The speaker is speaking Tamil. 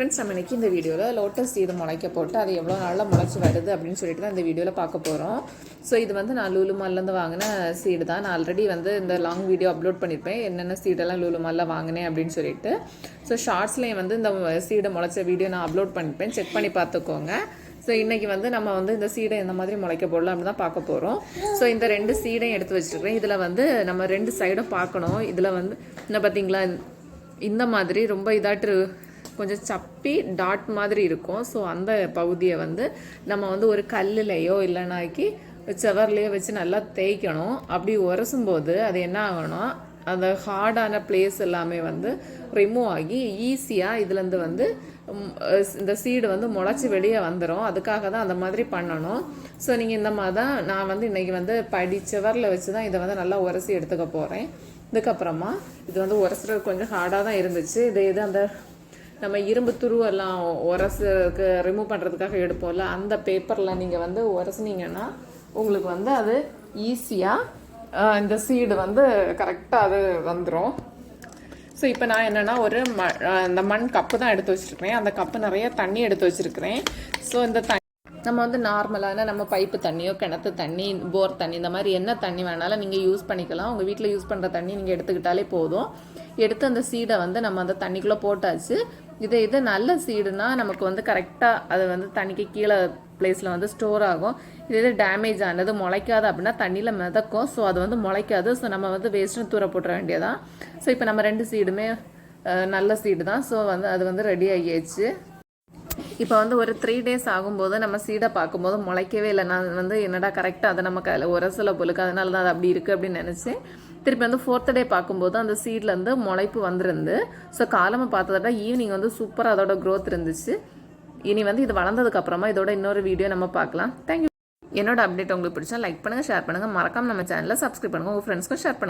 ஃப்ரெண்ட்ஸ் நம்ம இன்றைக்கி இந்த வீடியோவில் லோட்டஸ் இது முளைக்க போட்டு அது எவ்வளோ நாளில் முளைச்சி வருது அப்படின்னு சொல்லிட்டு தான் இந்த வீடியோவில் பார்க்க போகிறோம் ஸோ இது வந்து நான் லூலுமால்லேருந்து வாங்கின சீடு தான். நான் ஆல்ரெடி வந்து இந்த லாங் வீடியோ அப்லோட் பண்ணியிருப்பேன் என்னென்ன சீடெல்லாம் லூலுமாலில் வாங்கினேன் அப்படின்னு சொல்லிட்டு. ஸோ ஷார்ட்ஸ்லேயும் வந்து இந்த சீடை முளைச்ச வீடியோ நான் அப்லோட் பண்ணியிருப்பேன் செக் பண்ணி பார்த்துக்கோங்க. ஸோ இன்றைக்கி வந்து நம்ம வந்து இந்த சீடை எந்த மாதிரி முளைக்க போடலாம் அப்படின்னு தான் பார்க்க போகிறோம் ஸோ இந்த ரெண்டு சீடையும் எடுத்து வச்சுருக்கேன் இதில் வந்து நம்ம ரெண்டு சைடும் பார்க்கணும். இதில் வந்து என்ன பார்த்தீங்களா இந்த மாதிரி ரொம்ப இதாட்டு கொஞ்சம் சப்பி டாட் மாதிரி இருக்கும். ஸோ அந்த பகுதியை வந்து நம்ம வந்து ஒரு கல்லுலையோ இல்லைனாக்கி செவர்லேயோ வச்சு நல்லா தேய்க்கணும். அப்படி உரசும் போது அது என்ன ஆகணும் அந்த ஹார்டான பிளேஸ் எல்லாமே வந்து ரிமூவ் ஆகி ஈஸியாக இதுலேருந்து வந்து இந்த சீடு வந்து முளைச்சி வெளியே வந்துடும் அதுக்காக தான் அந்த மாதிரி பண்ணணும். ஸோ நீங்கள் இந்த மாதிரி தான் நான் வந்து இன்றைக்கி வந்து படி செவரில் வச்சு தான் இதை வந்து நல்லா உரசி எடுத்துக்க போகிறேன் இதுக்கப்புறமா இது வந்து உரசுறது கொஞ்சம் ஹார்டாக தான் இருந்துச்சு. இது இது அந்த நம்ம இரும்பு துருவெல்லாம் உரசுக்கு ரிமூவ் பண்ணுறதுக்காக எடுப்போம்ல அந்த பேப்பரில் நீங்கள் வந்து உரசுனீங்கன்னா உங்களுக்கு வந்து அது ஈஸியாக இந்த சீடு வந்து கரெக்டாக அது வந்துடும் ஸோ இப்போ நான் என்னென்னா ஒரு ம இந்த மண் கப்பு தான் எடுத்து வச்சுருக்கிறேன். அந்த கப்பு நிறைய தண்ணி எடுத்து வச்சுருக்கிறேன். ஸோ இந்த தண்ணி நம்ம வந்து நார்மலான நம்ம பைப்பு தண்ணியோ கிணத்து தண்ணி போர் தண்ணி இந்த மாதிரி என்ன தண்ணி வேணாலும் நீங்கள் யூஸ் பண்ணிக்கலாம். உங்கள் வீட்டில் யூஸ் பண்ணுற தண்ணி நீங்கள் எடுத்துக்கிட்டாலே போதும். எடுத்து அந்த சீடை வந்து நம்ம அந்த தண்ணிக்குள்ளே போட்டாச்சு. இது இது நல்ல சீடுனா நமக்கு வந்து கரெக்டாக அது வந்து தண்ணிக்கு கீழே பிளேஸில் வந்து ஸ்டோர் ஆகும். இது இது டேமேஜ் ஆனது முளைக்காது அப்படின்னா தண்ணியில் மிதக்கும். ஸோ அது வந்து முளைக்காது. ஸோ நம்ம வந்து வேஸ்ட்டுன்னு தூர போட்டுற வேண்டியதான் ஸோ இப்போ நம்ம ரெண்டு சீடுமே நல்ல சீடு தான் ஸோ வந்து அது வந்து ரெடி ஆகியாச்சு. இப்போ வந்து ஒரு த்ரீ டேஸ் ஆகும்போது நம்ம சீடை பார்க்கும்போது முளைக்கவே இல்லை. நான் வந்து என்னடா கரெக்டாக அதை நமக்கு அதில் உரசல பொழுக்கு அதனால தான் அது அப்படி இருக்குது அப்படின்னு நினச்சேன் திருப்பி வந்து ஃபோர்த் டே பார்க்கும்போது அந்த சீட்லேருந்து முளைப்பு வந்துருந்து ஸோ காலமாக பார்த்ததோட ஈவினிங் வந்து சூப்பராக அதோட க்ரோத் இருந்துச்சு. இனி வந்து இது வளர்ந்ததுக்கு அப்புறமா இதோட இன்னொரு வீடியோ நம்ம பார்க்கலாம். தேங்க்யூ என்னோட அப்டேட் உங்களுக்கு பிடிச்சா லைக் பண்ணுங்கள் ஷேர் பண்ணுங்கள் மறக்காம நம்ம சேனலில் சப்ஸ்கிரைப் பண்ணுங்கள் உங்கள் ஃப்ரெண்ட்ஸ்க்கும் ஷேர் பண்ணுங்கள்